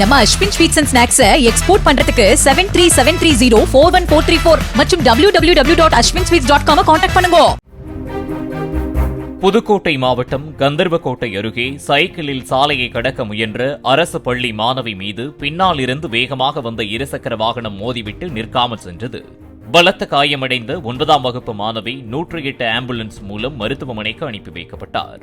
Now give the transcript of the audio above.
நம்ம Ashwin sweets and ஸ்நாக்ஸை export பண்றதுக்கு seven three seven three zero four one four three four மற்றும் W W W dot Ashwin sweets dot com contact பண்ணுங்க. புதுக்கோட்டை மாவட்டம் கந்தர்வக்கோட்டை அருகே சைக்கிளில் சாலையை கடக்க முயன்ற அரசு பள்ளி மாணவி மீது பின்னால் இருந்து வேகமாக வந்த இருசக்கர வாகனம் மோதிவிட்டு நிற்காமல் சென்றது. பலத்த காயமடைந்த ஒன்பதாம் வகுப்பு மாணவி நூற்றி எட்டு ஆம்புலன்ஸ் மூலம் மருத்துவமனைக்கு அனுப்பி வைக்கப்பட்டார்.